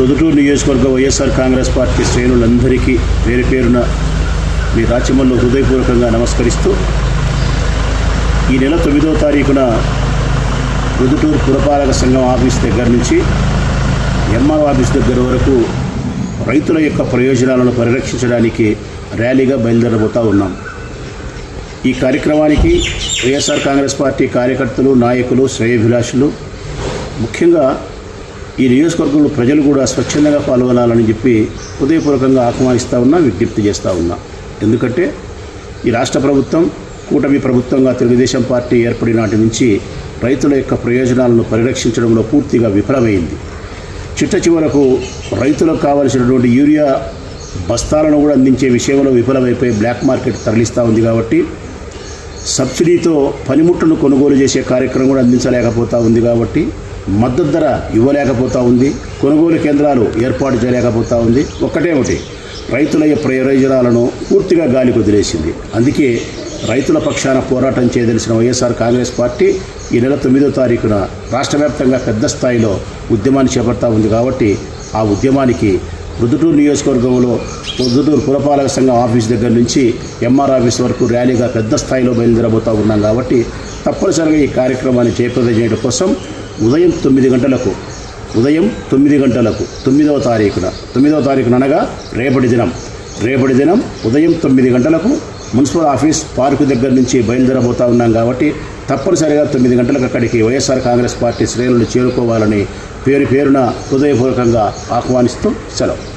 ప్రొద్దుటూరు నియోజకవర్గ వైఎస్ఆర్ కాంగ్రెస్ పార్టీ శ్రేణులందరికీ పేరు పేరున మీ రాచమల్లు హృదయపూర్వకంగా నమస్కరిస్తూ ఈ నెల తొమ్మిదో తారీఖున ప్రొద్దుటూరు పురపాలక సంఘం ఆఫీస్ దగ్గర నుంచి ఎంఆర్ ఆఫీస్ దగ్గర వరకు రైతుల యొక్క ప్రయోజనాలను పరిరక్షించడానికి ర్యాలీగా బయలుదేరబోతా ఉన్నాం. ఈ కార్యక్రమానికి వైఎస్ఆర్ కాంగ్రెస్ పార్టీ కార్యకర్తలు నాయకులు శ్రేయభిలాషులు ముఖ్యంగా ఈ నియోజకవర్గంలో ప్రజలు కూడా స్వచ్ఛందంగా పాల్గొనాలని చెప్పి హృదయపూర్వకంగా ఆహ్వానిస్తూ ఉన్నా విజ్ఞప్తి చేస్తూ ఉన్నా. ఎందుకంటే ఈ రాష్ట్ర ప్రభుత్వం కూటమి ప్రభుత్వంగా తెలుగుదేశం పార్టీ ఏర్పడిన నాటి నుంచి రైతుల యొక్క ప్రయోజనాలను పరిరక్షించడంలో పూర్తిగా విఫలమైంది. చిట్ట చివరకు రైతులకు కావలసినటువంటి యూరియా బస్తాలను కూడా అందించే విషయంలో విఫలమైపోయి బ్లాక్ మార్కెట్ తరలిస్తూ ఉంది కాబట్టి సబ్సిడీతో పనిముట్లను కొనుగోలు చేసే కార్యక్రమం కూడా అందించలేకపోతూ ఉంది కాబట్టి మద్దతు ధర ఇవ్వలేకపోతూ ఉంది. కొనుగోలు కేంద్రాలు ఏర్పాటు చేయలేకపోతూ ఉంది. ఒక్కటే ఒకటి రైతుల ప్రయోజనాలను పూర్తిగా గాలికి వదిలేసింది. అందుకే రైతుల పక్షాన పోరాటం చేయదలిసిన వైఎస్ఆర్ కాంగ్రెస్ పార్టీ ఈ నెల తొమ్మిదో తారీఖున రాష్ట్ర వ్యాప్తంగా పెద్ద స్థాయిలో ఉద్యమాన్ని చేపడతా ఉంది కాబట్టి ఆ ఉద్యమానికి రుదుటూరు నియోజకవర్గంలో పొద్దుటూరు పురపాలక సంఘం ఆఫీస్ దగ్గర నుంచి ఎంఆర్ ఆఫీస్ వరకు ర్యాలీగా పెద్ద స్థాయిలో బయలుదేరబోతూ ఉన్నాం కాబట్టి తప్పనిసరిగా ఈ కార్యక్రమాన్ని చేపట్టడం చేయడం కోసం ఉదయం తొమ్మిది గంటలకు ఉదయం తొమ్మిది గంటలకు తొమ్మిదవ తారీఖున తొమ్మిదవ తారీఖున అనగా రేపటి దినం రేపటి దినం ఉదయం తొమ్మిది గంటలకు మున్సిపల్ ఆఫీస్ పార్కు దగ్గర నుంచి బయలుదేరబోతా ఉన్నాం కాబట్టి తప్పనిసరిగా తొమ్మిది గంటలకు అక్కడికి వైఎస్ఆర్ కాంగ్రెస్ పార్టీ శ్రేణులు చేరుకోవాలని పేరు పేరున హృదయపూర్వకంగా ఆహ్వానిస్తూ సెలవు.